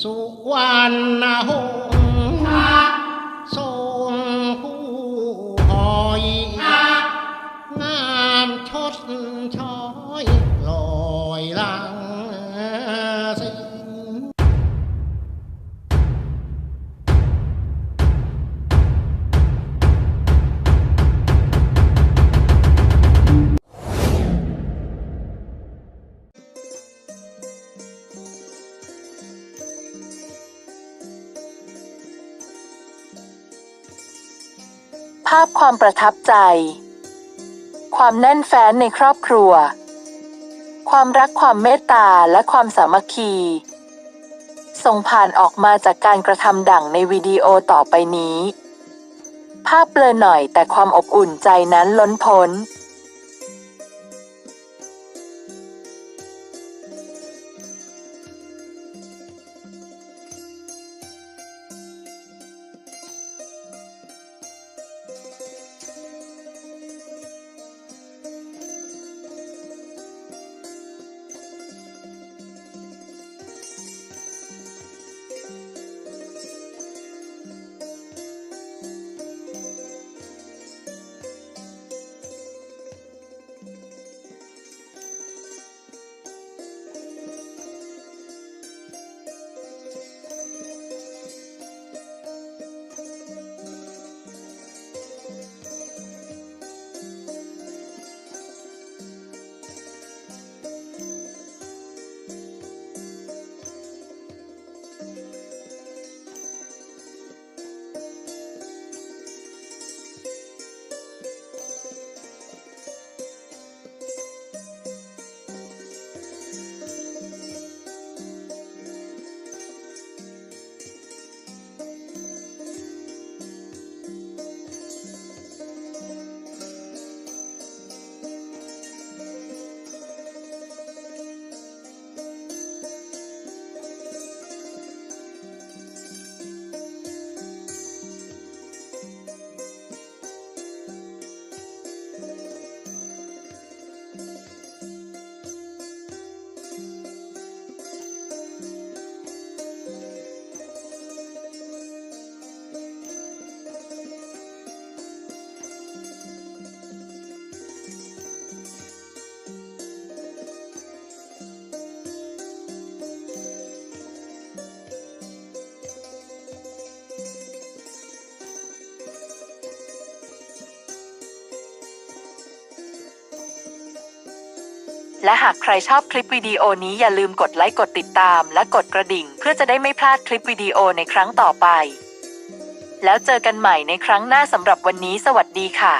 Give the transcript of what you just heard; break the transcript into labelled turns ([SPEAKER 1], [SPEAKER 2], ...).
[SPEAKER 1] สุวรรณหงษ์ทรงผู้หอยงามชดช้อยลอยลัง
[SPEAKER 2] ภาพความประทับใจ ความแน่นแฟ้นในครอบครัว ความรักความเมตตาและความสามัคคี ส่งผ่านออกมาจากการกระทำดั่งในวิดีโอต่อไปนี้ ภาพเบลอหน่อยแต่ความอบอุ่นใจนั้นล้นพ้น และหากใครชอบคลิปวิดีโอนี้อย่าลืมกดไลค์กดติดตาม และกดกระดิ่ง เพื่อจะได้ไม่พลาดคลิปวิดีโอในครั้งต่อไป แล้วเจอกันใหม่ในครั้งหน้าสำหรับวันนี้สวัสดีค่ะ